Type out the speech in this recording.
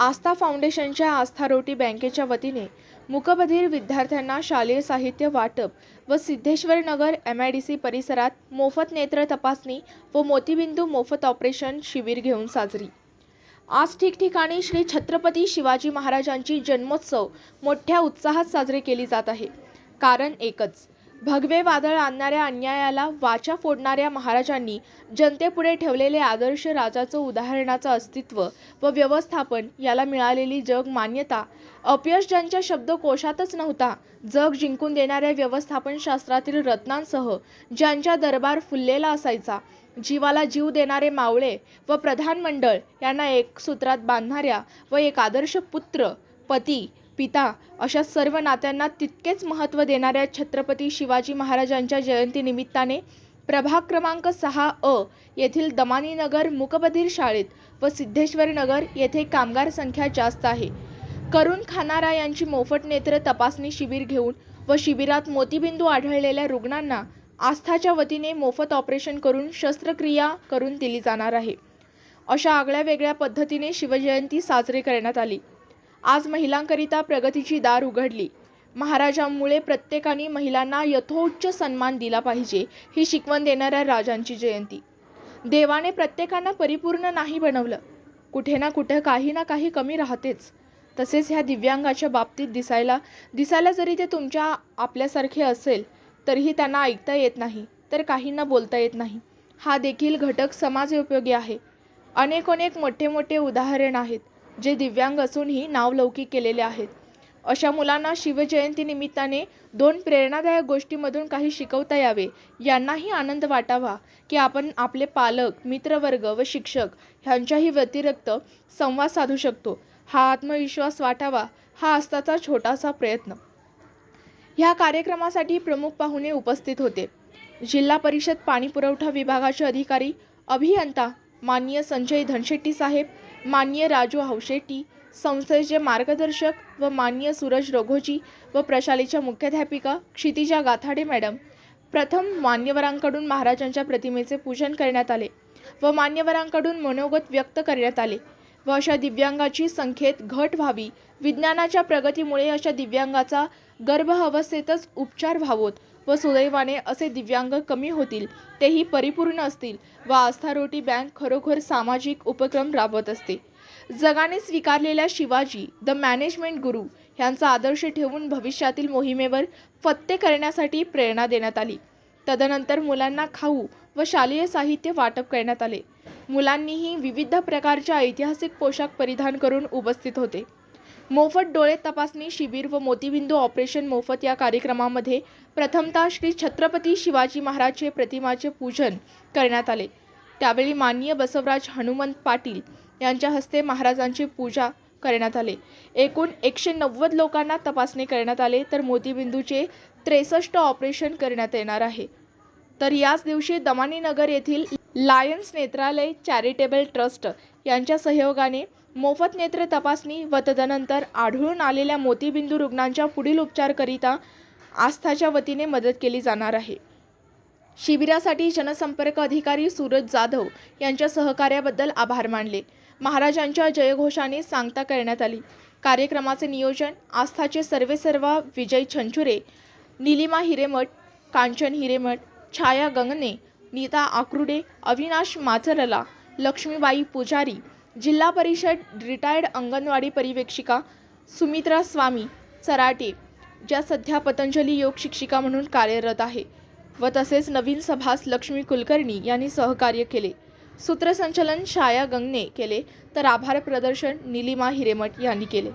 आस्था फाउंडेशनच्या आस्था रोटी बँकेच्या वतीने मुकबधीर विद्यार्थ्यांना शालेय साहित्य वाटप व सिद्धेश्वर नगर सी परिसरात मोफत नेत्र तपासणी व मोतीबिंदू मोफत ऑपरेशन शिबिर घेऊन साजरी. आज ठिकठिकाणी श्री छत्रपती शिवाजी महाराजांची जन्मोत्सव मोठ्या उत्साहात साजरी केली जात आहे. कारण एकच भगवे वादळ आणणाऱ्या अन्यायाला वाचा फोडणाऱ्या महाराजांनी जनतेपुढे ठेवलेले आदर्श राजाचं उदाहरणाचं अस्तित्व व व्यवस्थापन याला मिळालेली जग मान्यता. अपयश ज्यांच्या शब्दकोशातच नव्हता जग जिंकून देणाऱ्या व्यवस्थापन शास्त्रातील रत्नांसह ज्यांच्या दरबार फुललेला असायचा जीवाला जीव देणारे मावळे व प्रधानमंडळ यांना एक सूत्रात बांधणाऱ्या व एक आदर्श पुत्र पती पिता अशा सर्व नात्यांना तितकेच महत्त्व देणाऱ्या छत्रपती शिवाजी महाराजांच्या जयंतीनिमित्ताने प्रभाग क्रमांक सहा अ येथील दमानीनगर मुकबधीर शाळेत व सिद्धेश्वर नगर येथे कामगार संख्या जास्त आहे. करुण खानारा यांची मोफत नेत्र तपासणी शिबिर घेऊन व शिबिरात मोतीबिंदू आढळलेल्या रुग्णांना आस्थाच्या वतीने मोफत ऑपरेशन करून शस्त्रक्रिया करून दिली जाणार आहे. अशा आगळ्या वेगळ्या पद्धतीने शिवजयंती साजरी करण्यात आली. आज महिलांकरिता प्रगतीची दार उघडली. महाराजांमुळे प्रत्येकाने महिलांना यथोच्च सन्मान दिला पाहिजे ही शिकवण देणाऱ्या राजांची जयंती. देवाने प्रत्येकांना परिपूर्ण नाही बनवलं. कुठे ना कुठे काही ना काही कमी राहतेच. तसेच ह्या दिव्यांगाच्या बाबतीत दिसायला दिसायला जरी ते तुमच्या आपल्यासारखे असेल तरीही त्यांना ऐकता येत नाही तर काहींना बोलता येत नाही. हा देखील घटक समाज उपयोगी आहे. अनेक अनेक मोठे मोठे उदाहरण आहेत. जे दिव्यांग असूनही नावलौकिक केलेले आहेत. अशा मुलांना शिवजयंतीनिमित्ताने दोन प्रेरणादायक गोष्टीमधून काही शिकवता यावे यांनाही आनंद वाटावा की आपण आपले पालक मित्रवर्ग व शिक्षक ह्यांच्याही व्यतिरिक्त संवाद साधू शकतो. हा आत्मविश्वास वाटावा हा असताचा छोटासा प्रयत्न. ह्या कार्यक्रमासाठी प्रमुख पाहुणे उपस्थित होते. जिल्हा परिषद पाणीपुरवठा विभागाचे अधिकारी अभियंता माननीय संजय धनशेट्टी साहेब माननीय राजू हौशेट्टी संस्थेचे मार्गदर्शक व माननीय सूरज रघोजी व प्रशालेच्या मुख्याध्यापिका क्षितिजा गाथाडे मॅडम प्रथम मान्यवरांकडून महाराजांच्या प्रतिमेचे पूजन करण्यात आले व मान्यवरांकडून मनोगत व्यक्त करण्यात आले व अशा दिव्यांगाची संख्येत घट व्हावी. विज्ञानाच्या प्रगतीमुळे अशा दिव्यांगाचा गर्भ अवस्थेतच उपचार व्हावोत. व सुदैवाने असे दिव्यांग कमी होतील तेही परिपूर्ण असतील व आस्था रोटी बँक खरोखर सामाजिक उपक्रम राबवत असते. जगाने स्वीकारलेल्या शिवाजी द मॅनेजमेंट गुरु यांचा आदर्श ठेवून भविष्यातील मोहिमेवर फत्ते करण्यासाठी प्रेरणा देण्यात आली. तदनंतर मुलांना खाऊ व शालेय साहित्य वाटप करण्यात आले. मुलांनीही विविध प्रकारच्या ऐतिहासिक पोशाख परिधान करून उपस्थित होते. मोफत डोळे तपासणी शिबिर व मोतीबिंदू ऑपरेशन मोफत या कार्यक्रमामध्ये प्रथमतः श्री छत्रपती शिवाजी महाराजचे प्रतिमाचे पूजन करण्यात आले. त्यावेळी माननीय बसवराज हनुमंत पाटील यांच्या हस्ते महाराजांची पूजा करण्यात आले. एकूण एकशे नव्वद लोकांना तपासणी करण्यात आले तर मोतीबिंदूचे त्रेसष्ट ऑपरेशन करण्यात येणार आहे. तर याच दिवशी दमानीनगर येथील लायन्स नेत्रालय चॅरिटेबल ट्रस्ट यांच्या सहयोगाने मोफत नेत्र तपासणी व तदनंतर आढळून आलेल्या मोतीबिंदू रुग्णांच्या पुढील उपचारकरिता आस्थाच्या वतीने मदत केली जाणार आहे. शिबिरासाठी जनसंपर्क अधिकारी सूरज जाधव यांच्या सहकार्याबद्दल आभार मानले. महाराजांच्या जयघोषाने सांगता करण्यात आली. कार्यक्रमाचे नियोजन आस्थाचे सर्वेसर्वा विजय छंचुरे निलिमा हिरेमठ कांचन हिरेमठ छाया गंगने नीता आक्रुडे अविनाश माचरला लक्ष्मीबाई पुजारी जिल्हा परिषद रिटायर्ड अंगणवाडी परिवेक्षिका सुमित्रा स्वामी चराटे ज्या सध्या पतंजली योग शिक्षिका म्हणून कार्यरत आहे व तसेच नवीन सभास लक्ष्मी कुलकर्णी यांनी सहकार्य केले. सूत्रसंचलन छाया गंगने केले तर आभार प्रदर्शन निलिमा हिरेमठ यांनी केले.